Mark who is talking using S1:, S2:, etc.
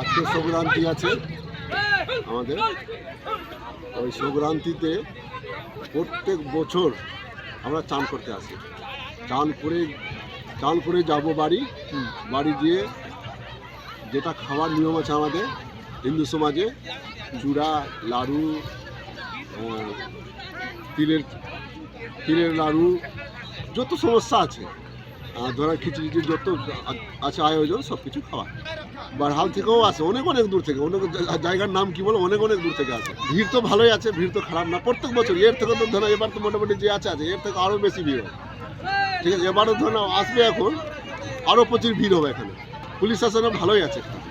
S1: আজকে সংক্রান্তি আছে আমাদের। ওই সংক্রান্তিতে প্রত্যেক বছর আমরা চান করতে আসি। চান করে চান করে যাব বাড়ি। বাড়ি গিয়ে যেটা খাওয়ার নিয়ম আছে আমাদের, হিন্দু সমাজে, চূড়া, লাড়ু তিলের তিলের লাড়ু, যত সমস্যা আছে আর ধরা খিচুড়ি যত আছে আয়োজন সব কিছু খাওয়া। বারহাল থেকেও আসে অনেক অনেক দূর থেকে, অনেক জায়গার নাম কি বলো অনেক অনেক দূর থেকে আসে ভিড় তো ভালোই আছে, ভিড় তো খারাপ না, প্রত্যেক বছর এর থেকে তো ধরো এবার তো মোটামুটি যে আছে আছে, এর থেকে আরও বেশি ভিড় হয় ঠিক আছে, এবারও ধরো আসবে এখন আরও প্রচুর ভিড় হবে এখানে। পুলিশ শাসনও ভালোই আছে।